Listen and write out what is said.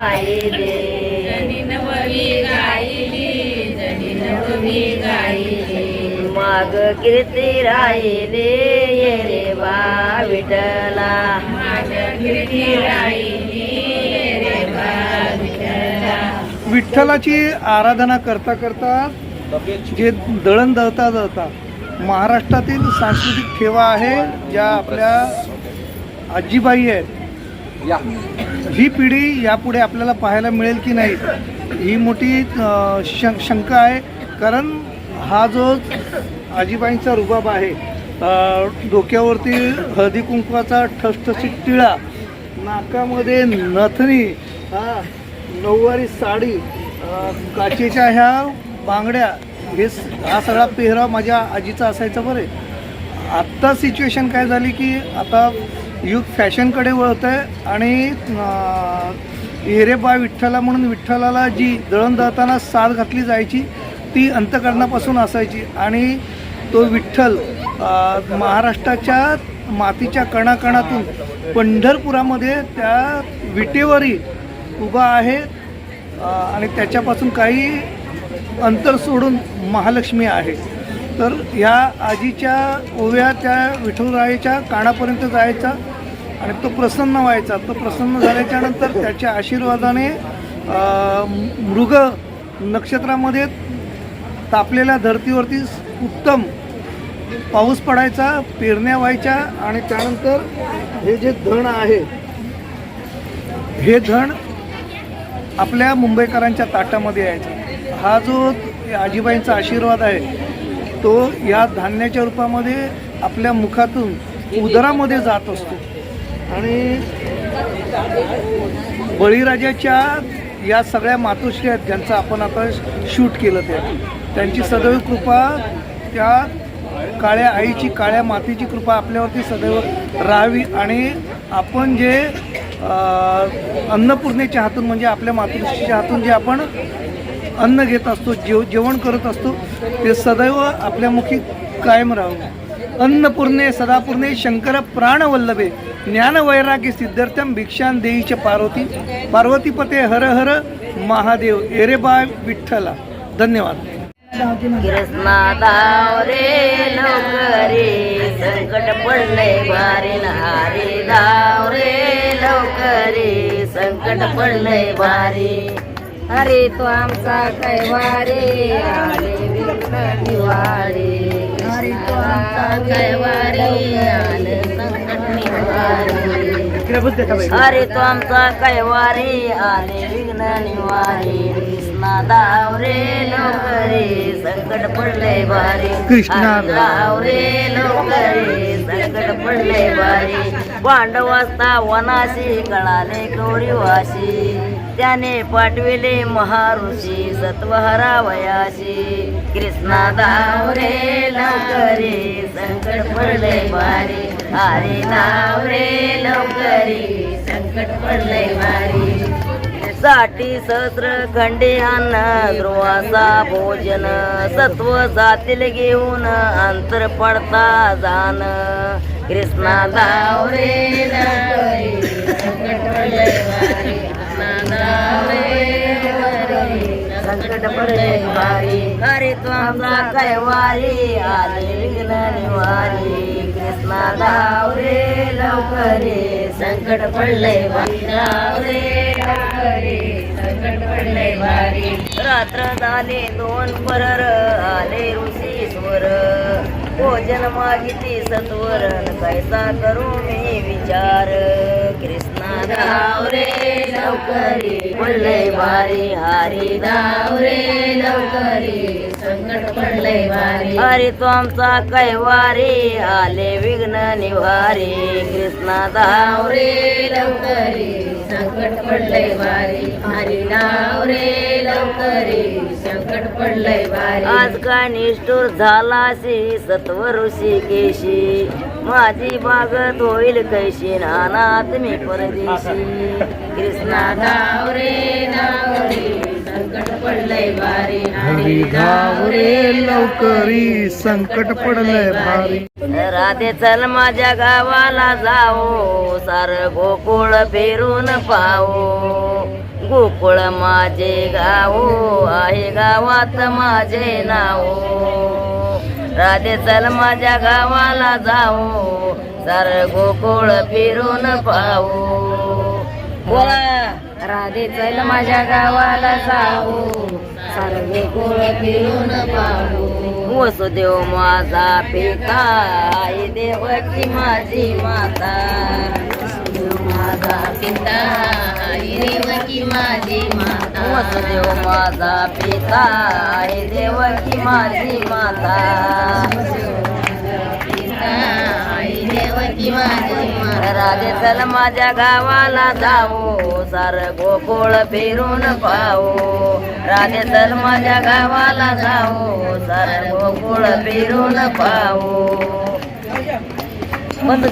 गायले. जनी नववी गायली जनी नववी गायली. माग कीर्ती राहिले ये रे बा विठला माझ्या कीर्ती राहिली रे बा विठ्ठला. विठ्ठलाची आराधना करता करता जे दळण दळता दळता महाराष्ट्रातील सांस्कृतिक ठेवा आहे ज्या आपल्या आजीबाई आहेत. ही पिढी यापुढे आपल्याला पाहायला मिळेल की नाही ही मोठी शं शंका आहे. कारण हा जो आजीबाईंचा रुबाब आहे डोक्यावरती हळदी कुंकवाचा ठसठसीत टिळा नाकामध्ये नथनी हा नऊवारी साडी काचेच्या ह्या बांगड्या हे हा सगळा पेहराव माझ्या आजीचा असायचा बरे. आत्ता सिच्युएशन काय झाली की आता युग फॅशनकडे वळत आहे आणि अं, बा विठ्ठला म्हणून विठ्ठलाला जी दळण दळताना साथ घातली जायची ती अंतकरणापासून असायची. आणि तो विठ्ठल महाराष्ट्राच्या मातीच्या कणाकणातून पंढरपुरामध्ये त्या विटेवरी उभा आहे आणि त्याच्यापासून काही अंतर सोडून महालक्ष्मी आहे. तर ह्या आजीच्या ओव्या त्या विठुरायाच्या कानापर्यंत जायचा. आणि तो प्रसन्न व्हायचा. तो प्रसन्न झाल्याच्यानंतर त्याच्या आशीर्वादाने मृग नक्षत्रामध्ये तापलेल्या धर्तीवरती उत्तम पाऊस पडायचा पेरण्या व्हायच्या आणि त्यानंतर हे जे धण आहे हे धण आपल्या मुंबईकरांच्या ताटामध्ये यायचं. हा जो आजीबाईंचा आशीर्वाद आहे तो या धान्याच्या रूपामध्ये आपल्या मुखातून उदरामध्ये जात असतो. आणि बळीराजाच्या या सगळ्या मातोश्री आहेत ज्यांचं आपण आता शूट केलं ते. त्यांची सदैव कृपा त्या काळ्या आईची काळ्या मातीची कृपा आपल्यावरती सदैव राहावी आणि आपण जे अन्नपूर्णेच्या हातून म्हणजे आपल्या मातृश्रीच्या हातून जे आपण अन्न घेत असतो जेव जेवण करत असतो ते सदैव आपल्या मुखी कायम राहावं. अन्नपूर्णे सदापूर्णे शंकर प्राणवल्लभे ज्ञानवैरागी सिद्धार्थम भिक्षान देईचे पार्वती पार्वतीपते हर हर महादेव एरेबा विठ्ठला. धन्यवाद. रे संकट पडले भारी नारी. धाव रे लवकरे संकट पडले भारी अरे तो आमचा कैवारे आले विघ्न निवारे अरे तो आमचा कैवारी आले संकट निवारी. अरे तो आमचा कैवारी आले विघ्न निवारी कृष्णा धाव रे लवकरे संकट पडले भारी कृष्णा अरे धाव रे लवकरे संकट पडले भारी पांडव असता वनाशी कळाले गौरीवाशी त्याने पाठविले महाऋषी सत्व हरावयाशी कृष्णा दावरे संकट पडले मारी हरे धाव रे लवकरी संकट पडले मारी साठी सहस्र खंडे अन्न ध्रुवाचा भोजन सत्व जातील घेऊन अंतर पडता जाण. कृष्णा दावरे पडले भारी हरे तो आमचा कैवारी आले विघ्न निवारी कृष्णा धाव रे लवकरी. संकट पडले भारी धाव रे संकट पडले भारी रात्र झाले दोन परर आले ऋषी स्वर. भोजन मागिती सत्वरण कैसा करू मी विचार? कृष्णा धाव रे लवकरी. पडले भारी हरी धाव रे लवकरी. संकट पडले भारी हरी तो आमचा कैवारी आले विघ्न निवारी. कृष्णा धाव रे लवकरी. संकट पडले भारी हरी धाव रे लवकरी. संकट पडले भारी आज काय निष्ठुर झालाशी सत्व ऋषी केशी माझी बागत होईल कैशी नानात मी परदेशी. कृष्णा धाव रे धाव रे संकट पडले भारी हरी धाव रे लवकरी संकट पडलंय भारी राधे चल माझ्या गावाला जाओ सार गोकुळ फिरून पाहो गोकुळ माझे गाव आहे गावात माझे नाव. राधे चल माझ्या गावाला जाऊ. सार गोकुळ फिरून पाहू. बोला. राधे चल माझ्या गावाला जाऊ. सर्व गोकुळ फिरून पाहू. वसुदेव माझा पिता आई देवकी माझी माता. माझा पिता आई देवकी माझी माता. वसुदेव माझा पिता आई माझी माता. पिता माझी चल माझ्या गावाला जाऊ सार गोकुळ फिरून पाहू राजे चल माझ्या गावाला जाऊ सार गोकुळ फिरून पाहू बंद